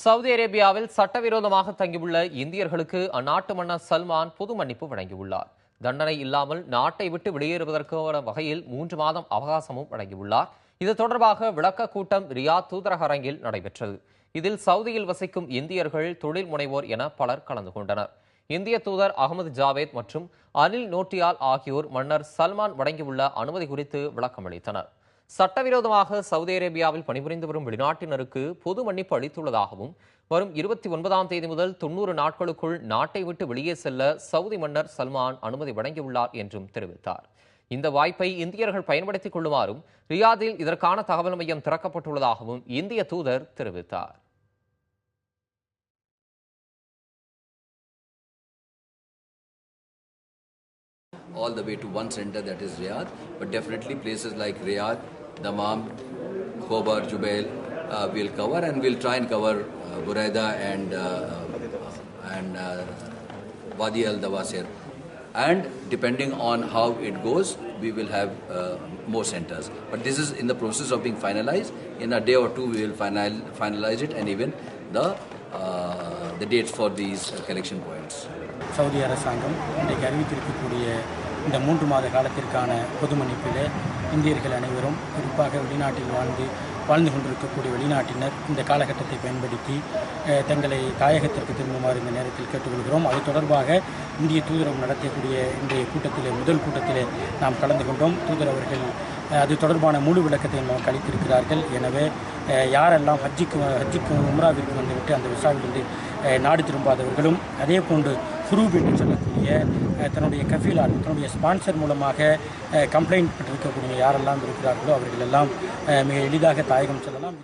Saudi அரேபியாவில் சட்டவிரோதமாக தங்கியுள்ள இந்தியர்களுக்கு அந்நாட்டு மன்னர் சல்மான் பொது மன்னிப்பு வழங்கியுள்ளார். தண்டனை இல்லாமல் நாட்டை விட்டு வெளியேறுவதற்கான வகையில் மூன்று மாதம் அவகாசமும் வழங்கியுள்ளார். இது தொடர்பாக விளக்க கூட்டம் ரியாத் தூதரக அரங்கில் நடைபெற்றது. இதில் சவுதியில் வசிக்கும் இந்தியர்கள் தொழில் முனைவோர் என பலர் கலந்து கொண்டனர். இந்திய தூதர் அகமது ஜாவேத் மற்றும் அனில் நோட்டியால் ஆகியோர் மன்னர் சல்மான் வழங்கியுள்ள அனுமதி குறித்து விளக்கமளித்தனர். சட்டவிரோதமாக சவுதி அரேபியாவில் பணிபுரிந்து வரும் வெளிநாட்டினருக்கு பொது மன்னிப்பு அளித்துள்ளதாகவும் வரும் இருபத்தி ஒன்பதாம் தேதி முதல் தொன்னூறு நாட்களுக்குள் நாட்டை விட்டு வெளியே செல்ல சவுதி மன்னர் சல்மான் அனுமதி வழங்கியுள்ளார் என்றும் தெரிவித்தார். இந்த வாய்ப்பை இந்தியர்கள் பயன்படுத்திக் கொள்ளுமாறும் ரியாதில் இதற்கான தகவல் மையம் திறக்கப்பட்டுள்ளதாகவும் இந்திய தூதர் தெரிவித்தார். All the way to one center that is Riyadh, but definitely places like Riyadh, Dammam, Khobar, Jubail uh, we'll cover and we'll try and cover uh, Buraida and uh, and uh, Wadi al Dawasir. And depending on how it goes, we will have uh, more centers. But this is in the process of being finalized. In a day or two, we will final, finalize it and even the uh, the dates for these uh, collection points. Saudi அரசாங்கம் இன்றைக்கு அறிவித்திருக்கக்கூடிய இந்த மூன்று மாத காலத்திற்கான பொது மன்னிப்பிலே இந்தியர்கள் அனைவரும் குறிப்பாக வெளிநாட்டில் வாழ்ந்து வாழ்ந்து கொண்டிருக்கக்கூடிய வெளிநாட்டினர் இந்த காலகட்டத்தை பயன்படுத்தி தங்களை தாயகத்திற்கு திரும்புமாறு இந்த நேரத்தில் கேட்டுக்கொள்கிறோம். அது தொடர்பாக இந்திய தூதரகம் நடத்தக்கூடிய இன்றைய கூட்டத்திலே முதல் கூட்டத்திலே நாம் கலந்து கொண்டோம். தூதர் அவர்கள் அது தொடர்பான முழு விளக்கத்தை நமக்கு அளித்திருக்கிறார்கள். எனவே யாரெல்லாம் ஹஜ்ஜிக்கு ஹஜ்ஜிக்கு உம்ராவிற்கு வந்துவிட்டு அந்த விசாவிலிருந்து நாடு திரும்பாதவர்களும் அதே போன்று குரூப் என்று சொல்லக்கூடிய தன்னுடைய கஃபீலால் தன்னுடைய ஸ்பான்சர் மூலமாக கம்ப்ளைண்ட் பெற்றிருக்கக்கூடிய யாரெல்லாம் இருக்கிறார்களோ அவர்களெல்லாம் மிக எளிதாக தாயகம் செல்லலாம்.